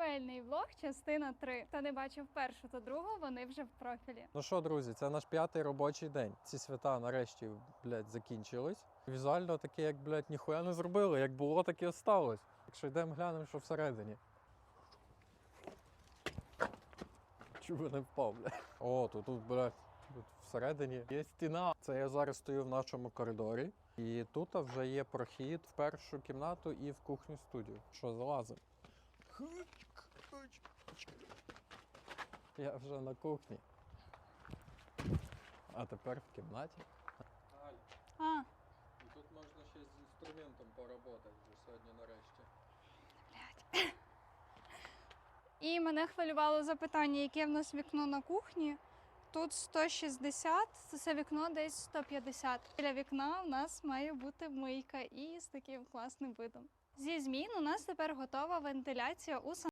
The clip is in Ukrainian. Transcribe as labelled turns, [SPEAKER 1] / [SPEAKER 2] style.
[SPEAKER 1] Будівельний влог, частина 3. Хто не бачив першу та другу, вони вже в профілі.
[SPEAKER 2] Ну що, друзі, це наш п'ятий робочий день. Ці свята нарешті, блядь, закінчились. Візуально таке, як, блядь, ніхуя не зробили. Як було, так і осталось. Якщо йдемо глянемо, що всередині. Чого не впав, блядь? О, тут, тут, блядь, тут всередині є стіна. Це я зараз стою в нашому коридорі. І тут вже є прохід в першу кімнату і в кухню студію. Що, залазимо? Я вже на кухні. А тепер в кімнаті.
[SPEAKER 1] А,
[SPEAKER 2] І тут можна ще з інструментом поработати вже сьогодні нарешті.
[SPEAKER 1] і мене хвилювало запитання, яке в нас вікно на кухні. Тут 160, це вікно десь 150. Біля вікна у нас має бути мийка і з таким класним видом. Зі змін у нас тепер готова вентиляція у